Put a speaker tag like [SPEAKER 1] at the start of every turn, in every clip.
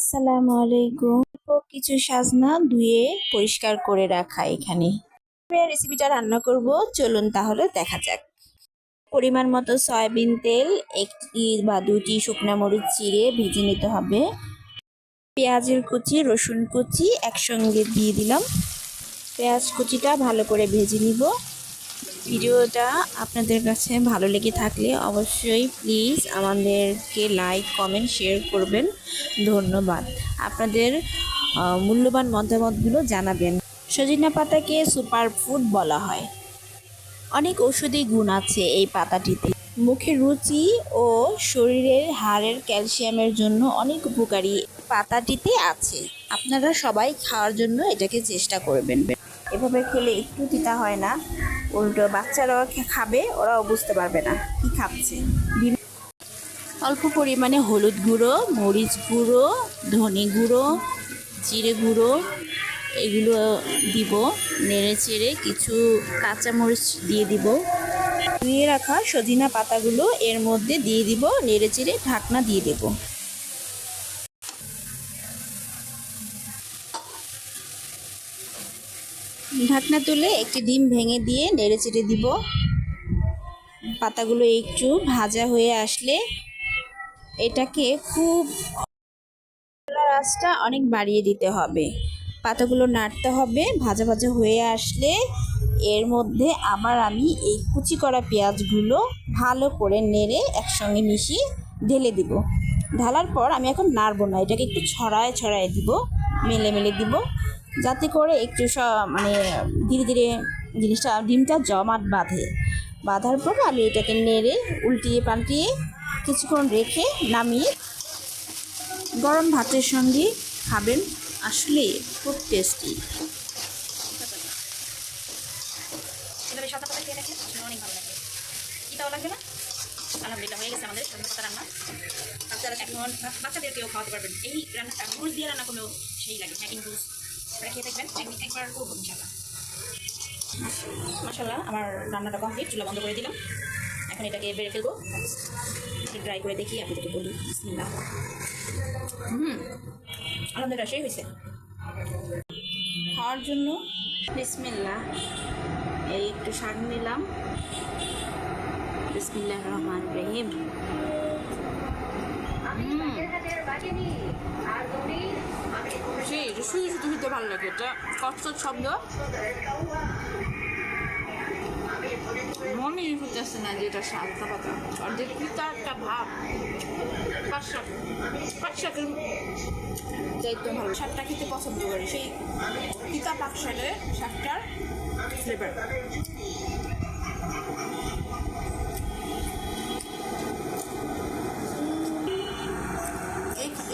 [SPEAKER 1] আসসালামু আলাইকুম। কিছু সাজনা ধুয়ে পরিষ্কার করে রাখা এখানে। রেসিপিটা রান্না করব। চলুন তাহলে দেখা যাক। পরিমাণ মতো সয়াবিন তেল, একটি বা দুটি শুকনা মরিচ চিড়ে ভেজে নিতে হবে। পেঁয়াজের কুচি, রসুন কুচি একসঙ্গে দিয়ে দিলাম। পেঁয়াজ কুচিটা ভালো করে ভেজে নিব। ভিডিওটা আপনাদের কাছে ভালো লেগে থাকলে অবশ্যই প্লিজ আমাদেরকে লাইক কমেন্ট শেয়ার করবেন। ধন্যবাদ। আপনাদের মূল্যবান মতামতগুলো জানাবেন। সজিনা পাতাকে সুপার ফুড বলা হয়। অনেক ঔষধি গুণ আছে এই পাতাটিতে। মুখের রুচি ও শরীরের হাড়ের ক্যালসিয়ামের জন্য অনেক উপকারী পাতাটিতে আছে। আপনারা সবাই খাওয়ার জন্য এটাকে চেষ্টা করবেন। এভাবে খেলে একটু তিতা হয় না। উল্টো বাচ্চারাও খে- খাবে, ওরাও বুঝতে পারবে না কি খাচ্ছে। অল্প পরিমাণে হলুদ গুঁড়ো, মরিচ গুঁড়ো, ধনে গুঁড়ো, জিরে গুঁড়ো, এগুলো দিব। নেড়ে চেড়ে কিছু কাঁচা মরিচ দিয়ে দিব। ধুয়ে রাখা সজিনা পাতাগুলো এর মধ্যে দিয়ে দিব, নেড়ে চেড়ে ঢাকনা দিয়ে দেব। ঢাকনা তুলে একটি ডিম ভেঙে দিয়ে নেড়ে চেড়ে দিব। পাতাগুলো একটু ভাজা হয়ে আসলে এটাকে খুব আঁচটা অনেক বাড়িয়ে দিতে হবে। পাতাগুলো নাড়তে হবে, ভাজা ভাজা হয়ে আসলে এর মধ্যে আবার আমি এই কুচি করা পেঁয়াজগুলো ভালো করে নেড়ে একসঙ্গে মিশিয়ে ঢেলে দিব। ঢালার পর আমি এখন নাড়বো না, এটাকে একটু ছড়ায় ছড়ায় দিব, মেলে মেলে দিব। যাতে করে একটু মানে ধীরে ধীরে জিনিসটা ডিমটা জমাট বাঁধে। বাঁধার পর আমি এটাকে নেড়ে, উল্টিয়ে পাল্টিয়ে কিছুক্ষণ রেখে নামিয়ে গরম ভাতের সঙ্গে খাবেন। আসলে খুব টেস্টি
[SPEAKER 2] আলহামদুলিল্লাহ, হয়ে গেছে আমাদের পাতা রান্না। বাচ্চারা এখন বাচ্চাদেরকেও খাওয়াতে পারবেন। এই রান্নাটা গুড় দিয়ে রান্না করলেও সেই লাগে ম্যাকিং জুস আপনারা খেয়ে দেখবেন একবার করব ইনশাল্লাহ মাসাল্লাহ আমার রান্নাটা কমপ্লিট চুলা বন্ধ করে দিলাম। এখন এটাকে বেড়ে ফেলব। ড্রাই করে দেখি আপনাদেরকে বলি, বিসমিল্লাহ। হুম, আলহামদুলিল্লাহ, সেই হয়েছে।
[SPEAKER 1] খাওয়ার জন্য বিসমিল্লা এই একটু শাক নিলাম। বিসমিল্লাহ রহমান রহিম।
[SPEAKER 2] সেই শুধু শুধু খেতে ভালো লাগে এটা। কচ্ছর শব্দ। মনে হতেছে না যে এটা সালতা পাতা আর যে পিতা একটা ভাব। পাঁচ শাক পাঁচ শাকের দায়িত্ব ভালো। শাকটা খেতে পছন্দ করি। সেই পিতা পাক শাকের শাকটার ফ্লেভার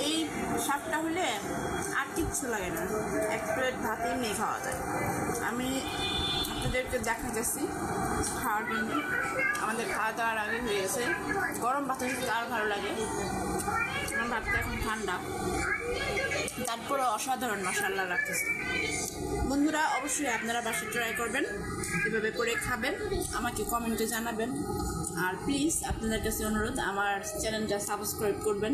[SPEAKER 2] এই শাকটা হলে কিচ্ছু লাগে না। এক প্লেট ভাত এমনি খাওয়া যায়। আমি আপনাদেরকে দেখা দেখাতেছি খাওয়ার জন্য। আমাদের খাওয়া দাওয়ার আগে হয়ে গেছে। গরম ভাতের সাথে আরও ভালো লাগে। আমার ভাতটা এখন ঠান্ডা। তারপরে অসাধারণ মশাল্লা রাখতেছে বন্ধুরা, অবশ্যই আপনারা বাসায় ট্রাই করবেন। এভাবে করে খাবেন। আমাকে কমেন্টে জানাবেন। আর প্লিজ আপনাদের কাছে অনুরোধ, আমার চ্যানেলটা সাবস্ক্রাইব করবেন।